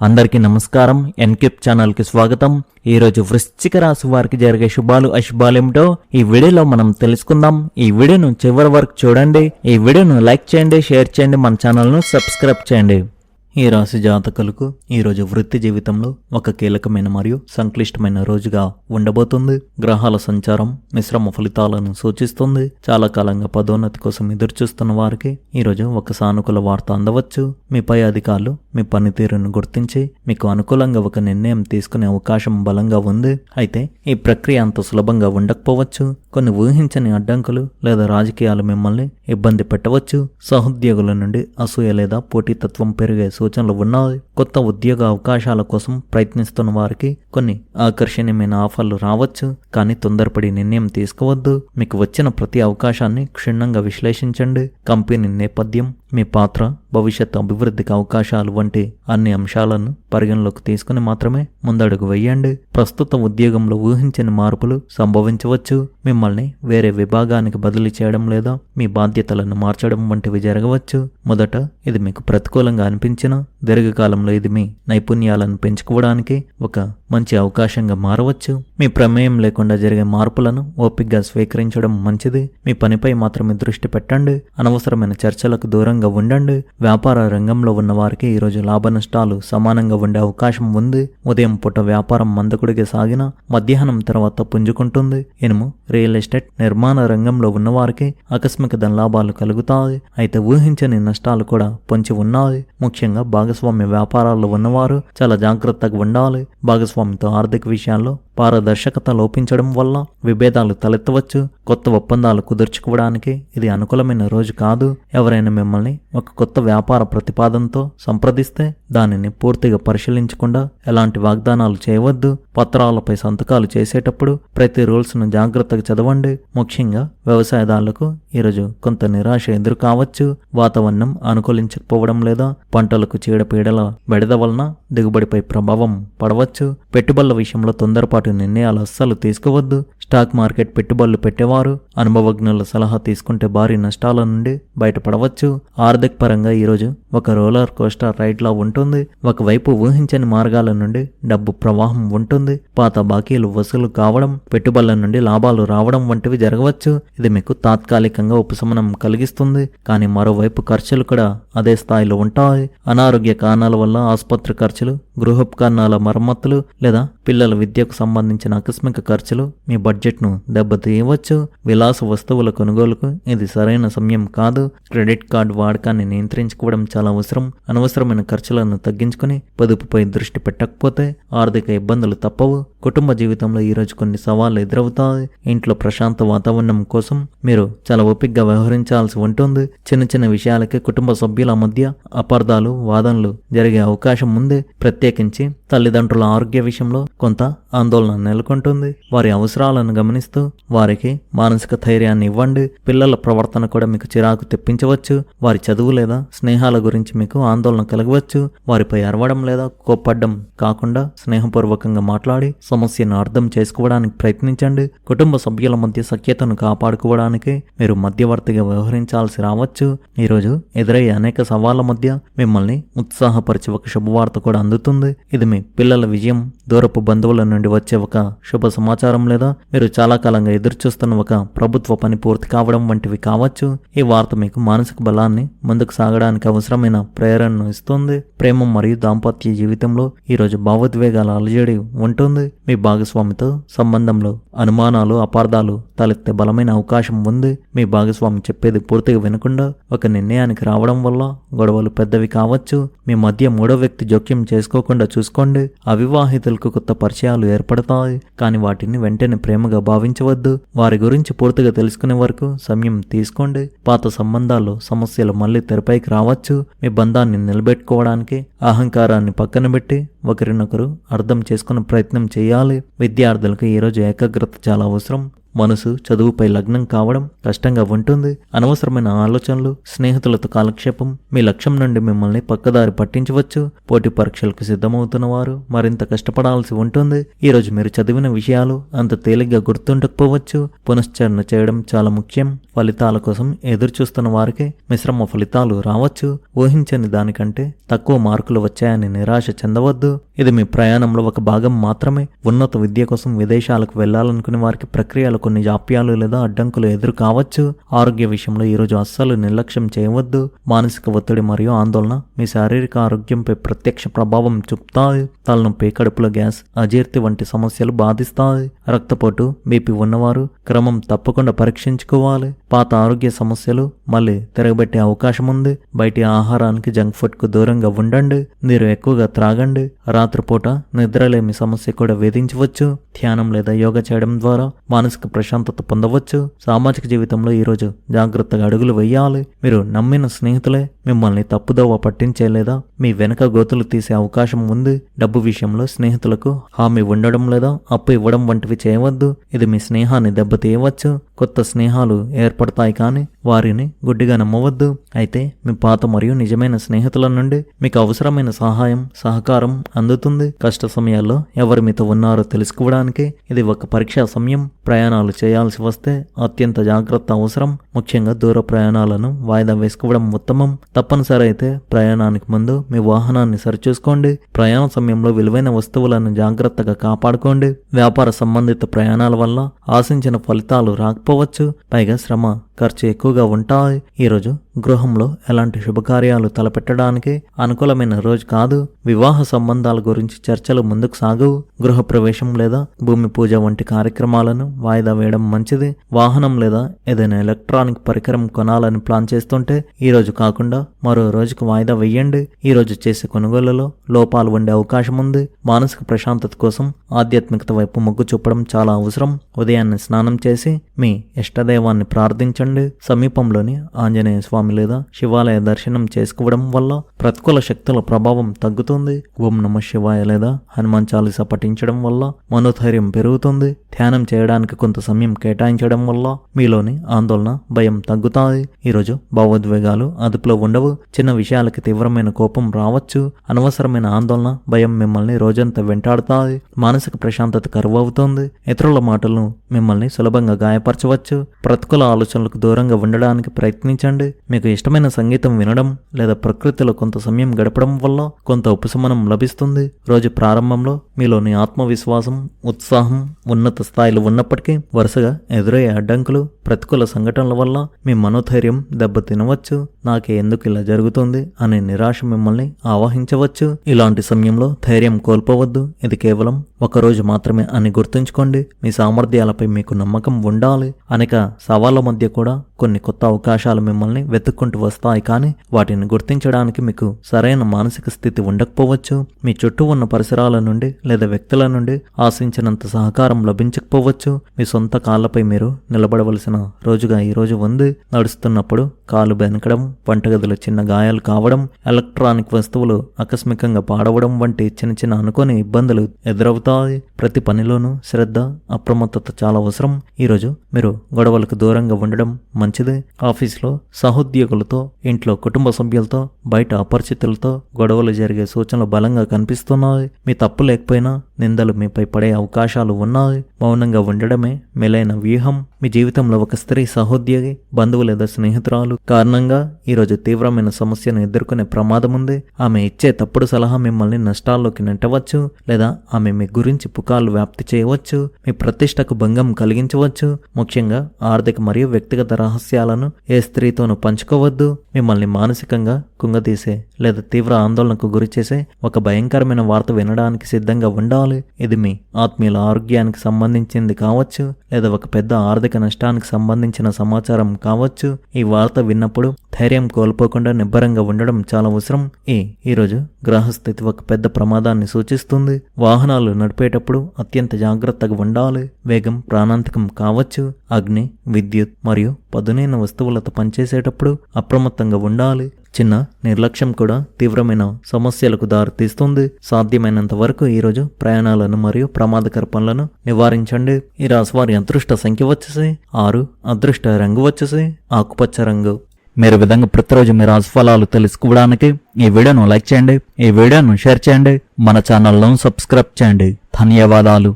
అందరికీ నమస్కారం. ఎన్కిప్ ఛానల్కి స్వాగతం. ఈ రోజు వృశ్చిక రాశి వారికి జరిగే శుభాలు అశుభాలేమిటో ఈ వీడియోలో మనం తెలుసుకుందాం. ఈ వీడియోను చివరి వరకు చూడండి. ఈ వీడియోను లైక్ చేయండి షేర్ చేయండి మన ఛానల్ను సబ్స్క్రైబ్ చేయండి. ఈ రాశి జాతకులకు ఈరోజు వృత్తి జీవితంలో ఒక కీలకమైన మరియు సంక్లిష్టమైన రోజుగా ఉండబోతుంది. గ్రహాల సంచారం మిశ్రమ ఫలితాలను సూచిస్తుంది. చాలా కాలంగా పదోన్నతి కోసం ఎదురుచూస్తున్న వారికి ఈరోజు ఒక సానుకూల వార్త అందవచ్చు. మీ పై అధికారులు మీ పనితీరును గుర్తించి మీకు అనుకూలంగా ఒక నిర్ణయం తీసుకునే అవకాశం బలంగా ఉంది. అయితే ఈ ప్రక్రియ అంత సులభంగా ఉండకపోవచ్చు. కొన్ని ఊహించని అడ్డంకులు లేదా రాజకీయాలు మిమ్మల్ని ఇబ్బంది పెట్టవచ్చు. సహోద్యోగుల నుండి అసూయ లేదా పోటీతత్వం పెరిగే సూచనలు ఉన్నాయి. కొత్త ఉద్యోగ అవకాశాల కోసం ప్రయత్నిస్తున్న వారికి కొన్ని ఆకర్షణీయమైన ఆఫర్లు రావచ్చు కానీ తొందరపడి నిర్ణయం తీసుకోవద్దు. మీకు వచ్చిన ప్రతి అవకాశాన్ని క్షుణ్ణంగా విశ్లేషించండి. కంపెనీ నేపథ్యం మీ పాత్ర భవిష్యత్ అభివృద్ధికి అవకాశాలు వంటి అన్ని అంశాలను పరిగణలోకి తీసుకుని మాత్రమే ముందడుగు వేయండి. ప్రస్తుత ఉద్యోగంలో ఊహించని మార్పులు సంభవించవచ్చు. మిమ్మల్ని వేరే విభాగానికి బదిలీ చేయడం లేదా మీ బాధ్యతలను మార్చడం వంటివి జరగవచ్చు. మొదట ఇది మీకు ప్రతికూలంగా అనిపించినా దీర్ఘకాలంలో ఇది మీ నైపుణ్యాలను పెంచుకోవడానికి ఒక మంచి అవకాశంగా మారవచ్చు. మీ ప్రమేయం లేకుండా జరిగే మార్పులను ఓపికగా స్వీకరించడం మంచిది. మీ పనిపై మాత్రమే దృష్టి పెట్టండి. అనవసరమైన చర్చలకు దూరంగా ఉండండి. వ్యాపార రంగంలో ఉన్న వారికి ఈరోజు లాభ నష్టాలు సమానంగా ఉండే అవకాశం ఉంది. ఉదయం పూట వ్యాపారం మందకుడిగా సాగిన మధ్యాహ్నం తర్వాత పుంజుకుంటుంది. ఇనుము రియల్ ఎస్టేట్ నిర్మాణ రంగంలో ఉన్నవారికి ఆకస్మిక ధన లాభాలు కలుగుతాయి. అయితే ఊహించని నష్టాలు కూడా పొంచి ఉన్నాయి. ముఖ్యంగా భాగస్వామ్య వ్యాపారాల్లో ఉన్నవారు చాలా జాగ్రత్తగా ఉండాలి. భాగస్వామితో ఆర్థిక విషయాల్లో పారదర్శకత లోపించడం వల్ల విభేదాలు తలెత్తవచ్చు కొత్త ఒప్పందాలు కుదుర్చుకోవడానికి ఇది అనుకూలమైన రోజు కాదు. ఎవరైనా మిమ్మల్ని ఒక కొత్త వ్యాపార ప్రతిపాదనతో సంప్రదిస్తే దానిని పూర్తిగా పరిశీలించకుండా ఎలాంటి వాగ్దానాలు చేయవద్దు. పత్రాలపై సంతకాలు చేసేటప్పుడు ప్రతి రూల్స్ను జాగ్రత్తగా చదవండి. ముఖ్యంగా వ్యవసాయదారులకు ఈరోజు కొంత నిరాశ ఎదురు కావచ్చు. వాతావరణం అనుకూలించకపోవడం లేదా పంటలకు చీడపీడల బెడద వలన దిగుబడిపై ప్రభావం పడవచ్చు. పెట్టుబడుల విషయంలో తొందరపాటు నిర్ణయాలు అస్సలు తీసుకోవద్దు. స్టాక్ మార్కెట్ పెట్టుబడులు పెట్టేవారు. అనుభవజ్ఞుల సలహా తీసుకుంటే భారీ నష్టాల నుండి బయటపడవచ్చు. ఆర్థిక పరంగా ఈరోజు ఒక రోలర్ కోస్టర్ రైడ్ లా ఉంటుంది ఒకవైపు ఊహించని మార్గాల నుండి డబ్బు ప్రవాహం ఉంటుంది. పాత బాకీలు వసూలు కావడం పెట్టుబడుల నుండి లాభాలు రావడం వంటివి జరగవచ్చు. ఇది మీకు తాత్కాలికంగా ఉపశమనం కలిగిస్తుంది. కానీ మరోవైపు ఖర్చులు కూడా అదే స్థాయిలో ఉంటాయి. అనారోగ్య కారణాల వల్ల ఆసుపత్రి ఖర్చులు గృహోపకరణాల మరమ్మతులు లేదా పిల్లల విద్యకు సంబంధించిన ఆకస్మిక ఖర్చులు మీ బడ్జెట్ను దెబ్బతీయవచ్చు. విలాస వస్తువుల కొనుగోలుకు ఇది సరైన సమయం కాదు. క్రెడిట్ కార్డు వాడకాన్ని నియంత్రించుకోవడం చాలా అవసరం. అనవసరమైన ఖర్చులను తగ్గించుకుని పొదుపుపై దృష్టి పెట్టకపోతే ఆర్థిక ఇబ్బందులు తప్పవు. కుటుంబ జీవితంలో ఈరోజు కొన్ని సవాళ్ళు ఎదురవుతాయి. ఇంట్లో ప్రశాంత వాతావరణం కోసం మీరు చాలా ఓపికగా వ్యవహరించాల్సి ఉంటుంది. చిన్న చిన్న విషయాలకి కుటుంబ సభ్యుల మధ్య అపార్థాలు వాదనలు జరిగే అవకాశం ఉంది. ప్రత్యేకించి తల్లిదండ్రుల ఆరోగ్య విషయంలో కొంత ఆందోళన నెలకొంటుంది. వారి అవసరాలను గమనిస్తూ వారికి మానసిక ధైర్యాన్ని ఇవ్వండి. పిల్లల ప్రవర్తన కూడా మీకు చిరాకు తెప్పించవచ్చు. వారి చదువు లేదా స్నేహాల గురించి మీకు ఆందోళన కలగవచ్చు. వారిపై అరవడం లేదా కోప్పడ్డం కాకుండా స్నేహపూర్వకంగా మాట్లాడి సమస్యను అర్థం చేసుకోవడానికి ప్రయత్నించండి. కుటుంబ సభ్యుల మధ్య సఖ్యతను కాపాడుకోవడానికి మీరు మధ్యవర్తిగా వ్యవహరించాల్సి రావచ్చు. ఈరోజు ఎదురయ్యే అనేక సవాళ్ళ మధ్య మిమ్మల్ని ఉత్సాహపరిచే ఒక శుభవార్త కూడా అందుతుంది. ఇది మీ పిల్లల విజయం దూరపు బంధువుల నుండి వచ్చే ఒక శుభ సమాచారం లేదా మీరు చాలా కాలంగా ఎదురుచూస్తున్న ఒక ప్రభుత్వ పని పూర్తి కావడం వంటివి కావచ్చు. ఈ వార్త మీకు మానసిక బలాన్ని ముందుకు సాగడానికి అవసరమైన ప్రేరణను ఇస్తుంది. ప్రేమ మరియు దాంపత్య జీవితంలో ఈరోజు భావోద్వేగాల అలజడి ఉంటుంది. మీ భాగస్వామితో సంబంధంలో అనుమానాలు అపార్థాలు తలెత్తే బలమైన అవకాశం ఉంది. మీ భాగస్వామి చెప్పేది పూర్తిగా వినకుండా ఒక నిర్ణయానికి రావడం వల్ల గొడవలు పెద్దవి కావచ్చు. మీ మధ్య మూడో వ్యక్తి జోక్యం చేసుకోకుండా చూసుకోండి. అవివాహితులకు కొత్త పరిచయాలు ఏర్పడతాయి. కానీ వాటిని వెంటనే ప్రేమగా భావించవద్దు. వారి గురించి పూర్తిగా తెలుసుకునే వరకు సమయం తీసుకోండి. పాత సంబంధాల్లో సమస్యలు మళ్ళీ తెరపైకి రావచ్చు. మీ బంధాన్ని నిలబెట్టుకోవడానికి అహంకారాన్ని పక్కన పెట్టి ఒకరినొకరు అర్థం చేసుకునే ప్రయత్నం చేయాలి. విద్యార్థులకు ఈరోజు ఏకాగ్రత చాలా అవసరం. మనసు చదువుపై లగ్నం కావడం కష్టంగా ఉంటుంది. అనవసరమైన ఆలోచనలు స్నేహితులతో కాలక్షేపం మీ లక్ష్యం నుండి మిమ్మల్ని పక్కదారి పట్టించవచ్చు. పోటీ పరీక్షలకు సిద్ధమవుతున్న వారు మరింత కష్టపడాల్సి ఉంటుంది. ఈరోజు మీరు చదివిన విషయాలు అంత తేలిగ్గా గుర్తుండకపోవచ్చు. పునశ్చరణ చేయడం చాలా ముఖ్యం. ఫలితాల కోసం ఎదురు చూస్తున్న వారికి మిశ్రమ ఫలితాలు రావచ్చు. ఊహించని దానికంటే తక్కువ మార్కులు వచ్చాయని నిరాశ చెందవద్దు. ఇది మీ ప్రయాణంలో ఒక భాగం మాత్రమే. ఉన్నత విద్య కోసం విదేశాలకు వెళ్ళాలనుకునే వారికి ప్రక్రియలు కొన్ని జాప్యాలు లేదా అడ్డంకులు ఎదురు కావచ్చు ఆరోగ్య విషయంలో ఈరోజు అస్సలు నిర్లక్ష్యం చేయవద్దు. మానసిక ఒత్తిడి మరియు ఆందోళన మీ శారీరక ఆరోగ్యంపై ప్రత్యక్ష ప్రభావం చూపుతాయి. తలనొప్పి కడుపులో గ్యాస్ అజీర్తి వంటి సమస్యలు బాధిస్తాయి. రక్తపోటు బీపీ ఉన్నవారు క్రమం తప్పకుండా పరీక్షించుకోవాలి. పాత ఆరోగ్య సమస్యలు మళ్ళీ తిరగబెట్టే అవకాశం ఉంది బయటి ఆహారానికి జంక్ ఫుడ్కు దూరంగా ఉండండి. మీరు ఎక్కువగా త్రాగండి. రాత్రిపూట నిద్రలేమి సమస్య కూడా వేధించవచ్చు. ధ్యానం లేదా యోగా చేయడం ద్వారా మానసిక ప్రశాంతత పొందవచ్చు. సామాజిక జీవితంలో ఈరోజు జాగ్రత్తగా అడుగులు వేయాలి. మీరు నమ్మిన స్నేహితులే మిమ్మల్ని తప్పుదోవ పట్టించేలేదా? మీ వెనక గోతులు తీసే అవకాశం ఉంది. డబ్బు విషయంలో స్నేహితులకు హామీ ఉండడం లేదా అప్పు ఇవ్వడం వంటివి చేయవద్దు. ఇది మీ స్నేహాన్ని దెబ్బతీయవచ్చు. కొత్త స్నేహాలు ఏర్పడతాయి కానీ వారిని గుడ్డిగా నమ్మవద్దు. అయితే మీ పాత మరియు నిజమైన స్నేహితుల నుండి మీకు అవసరమైన సహాయం సహకారం అందుతుంది. కష్ట సమయాల్లో ఎవరు మీతో ఉన్నారో తెలుసుకోవడానికి ఇది ఒక పరీక్షా సమయం. ప్రయాణాలు చేయాల్సి వస్తే అత్యంత జాగ్రత్త అవసరం. ముఖ్యంగా దూర ప్రయాణాలను వాయిదా వేసుకోవడం ఉత్తమం. తప్పనిసరి అయితే ప్రయాణానికి ముందు మీ వాహనాన్ని సరిచూసుకోండి. ప్రయాణ సమయంలో విలువైన వస్తువులను జాగ్రత్తగా కాపాడుకోండి. వ్యాపార సంబంధిత ప్రయాణాల వల్ల ఆశించిన ఫలితాలు రాకపోవచ్చు. పైగా శ్రమ ఖర్చు ఎక్కువగా ఉంటాయి ఈరోజు. గృహంలో ఎలాంటి శుభకార్యాలు తలపెట్టడానికి అనుకూలమైన రోజు కాదు. వివాహ సంబంధాల గురించి చర్చలు ముందుకు సాగవు గృహ ప్రవేశం లేదా భూమి పూజ వంటి కార్యక్రమాలను వాయిదా వేయడం మంచిది. వాహనం లేదా ఏదైనా ఎలక్ట్రానిక్ పరికరం కొనాలని ప్లాన్ చేస్తుంటే ఈ రోజు కాకుండా మరో రోజుకు వాయిదా వేయండి. ఈ రోజు చేసే కొనుగోళ్ళలో లోపాలు ఉండే అవకాశం ఉంది. మానసిక ప్రశాంతత కోసం ఆధ్యాత్మికత వైపు మొగ్గు చూపడం చాలా అవసరం. ఉదయాన్నే స్నానం చేసి మీ ఇష్టదైవాన్ని ప్రార్థించండి. సమీపంలోని ఆంజనేయ స్వామి లేదా శివాలయ దర్శనం చేసుకోవడం వల్ల ప్రతికూల శక్తుల ప్రభావం తగ్గుతుంది. ఓం నమ శివాయ లేదా హనుమాన్ చాలీసా పఠించడం వల్ల మనోధైర్యం పెరుగుతుంది. ధ్యానం చేయడానికి కొంత సమయం కేటాయించడం వల్ల మీలోని ఆందోళన భయం తగ్గుతాయి. ఈరోజు భావోద్వేగాలు అదుపులో ఉండవు. చిన్న విషయాలకి తీవ్రమైన కోపం రావచ్చు. అనవసరమైన ఆందోళన భయం మిమ్మల్ని రోజంతా వెంటాడుతాయి. మానసిక ప్రశాంతత కరువు అవుతుంది ఇతరుల మాటలను మిమ్మల్ని సులభంగా గాయపరచవచ్చు. ప్రతికూల ఆలోచనలకు దూరంగా ఉండడానికి ప్రయత్నించండి. మీకు ఇష్టమైన సంగీతం వినడం లేదా ప్రకృతిలో కొంత సమయం గడపడం వల్ల కొంత ఉపశమనం లభిస్తుంది. రోజు ప్రారంభంలో మీలోని ఆత్మవిశ్వాసం ఉత్సాహం ఉన్నత స్థాయిలో ఉన్నప్పటికీ వరుసగా ఎదురయ్యే అడ్డంకులు ప్రతికూల సంఘటనల వల్ల మీ మనోధైర్యం దెబ్బతినవచ్చు. నాకే ఎందుకు ఇలా జరుగుతుంది అనే నిరాశ మిమ్మల్ని ఆవాహించవచ్చు. ఇలాంటి సమయంలో ధైర్యం కోల్పోవద్దు. ఇది కేవలం ఒక రోజు మాత్రమే అని గుర్తుంచుకోండి. మీ సామర్థ్యాలపై మీకు నమ్మకం ఉండాలి. అనేక సవాళ్ళ మధ్య కూడా కొన్ని కొత్త అవకాశాలు మిమ్మల్ని వెతుక్కుంటూ వస్తాయి కానీ వాటిని గుర్తించడానికి మీకు సరైన మానసిక స్థితి ఉండకపోవచ్చు. మీ చుట్టూ ఉన్న పరిసరాల నుండి లేదా వ్యక్తుల నుండి ఆశించినంత సహకారం లభించకపోవచ్చు. మీ సొంత కాళ్ళపై మీరు నిలబడవలసిన రోజుగా ఈ రోజు ఉంది. నడుస్తున్నప్పుడు కాలు బెనకడం వంటగదిలో చిన్న గాయాలు కావడం ఎలక్ట్రానిక్ వస్తువులు ఆకస్మికంగా పాడవడం వంటి చిన్న చిన్న అనుకోని ఇబ్బందులు ఎదురవుతాయి. ప్రతి పనిలోనూ శ్రద్ధ అప్రమత్తత చాలా అవసరం. ఈరోజు మీరు గొడవలకు దూరంగా ఉండడం మంచిది. ఆఫీస్లో సహోద్యోగులతో ఇంట్లో కుటుంబ సభ్యులతో బయట అపరిచితులతో గొడవలు జరిగే సూచనలు బలంగా కనిపిస్తున్నాయి. మీ తప్పు లేకపోయినా నిందలు మీపై పడే అవకాశాలు ఉన్నాయి. మౌనంగా ఉండడమే మెలైన వ్యూహం. మీ జీవితంలో ఒక స్త్రీ సహోద్యోగి బంధువు లేదా స్నేహితురాలు కారణంగా ఈరోజు తీవ్రమైన సమస్యను ఎదుర్కొనే ప్రమాదం ఉంది. ఆమె ఇచ్చే తప్పుడు సలహా మిమ్మల్ని నష్టాల్లోకి నెట్టవచ్చు లేదా ఆమె మీ గురించి పుకార్లు వ్యాప్తి చేయవచ్చు మీ ప్రతిష్టకు భంగం కలిగించవచ్చు. ముఖ్యంగా ఆర్థిక మరియు వ్యక్తిగత రహస్యాలను ఏ స్త్రీతోనూ పంచుకోవద్దు. మిమ్మల్ని మానసికంగా కుంగతీసే లేదా తీవ్ర ఆందోళనకు గురిచేసే ఒక భయంకరమైన వార్త వినడానికి సిద్ధంగా ఉండాలి. ఇది మీ ఆత్మీయుల ఆరోగ్యానికి సంబంధించింది కావచ్చు లేదా ఒక పెద్ద ఆర్థిక నష్టానికి సంబంధించిన సమాచారం కావచ్చు. ఈ వార్త విన్నప్పుడు ధైర్యం కోల్పోకుండా నిబ్బరంగా ఉండడం చాలా అవసరం. ఈ ఈరోజు గ్రహస్థితి ఒక పెద్ద ప్రమాదాన్ని సూచిస్తుంది. వాహనాలు నడిపేటప్పుడు అత్యంత జాగ్రత్తగా ఉండాలి. వేగం ప్రాణాంతకం కావచ్చు. అగ్ని విద్యుత్ మరియు పదునైన వస్తువులతో పనిచేసేటప్పుడు అప్రమత్తంగా ఉండాలి. చిన్న నిర్లక్ష్యం కూడా తీవ్రమైన సమస్యలకు దారితీస్తుంది. సాధ్యమైనంత వరకు ఈరోజు ప్రయాణాలను మరియు ప్రమాదకర పనులను నివారించండి. ఈ రాశి వారి అదృష్ట సంఖ్య వచ్చేసి ఆరు అదృష్ట రంగు వచ్చేసి ఆకుపచ్చ రంగు. మీరు విధంగా ప్రతిరోజు మీ రాశి తెలుసుకోవడానికి ఈ వీడియోను లైక్ చేయండి. ఈ వీడియోను షేర్ చేయండి. మన ఛానల్ను సబ్స్క్రైబ్ చేయండి. ధన్యవాదాలు.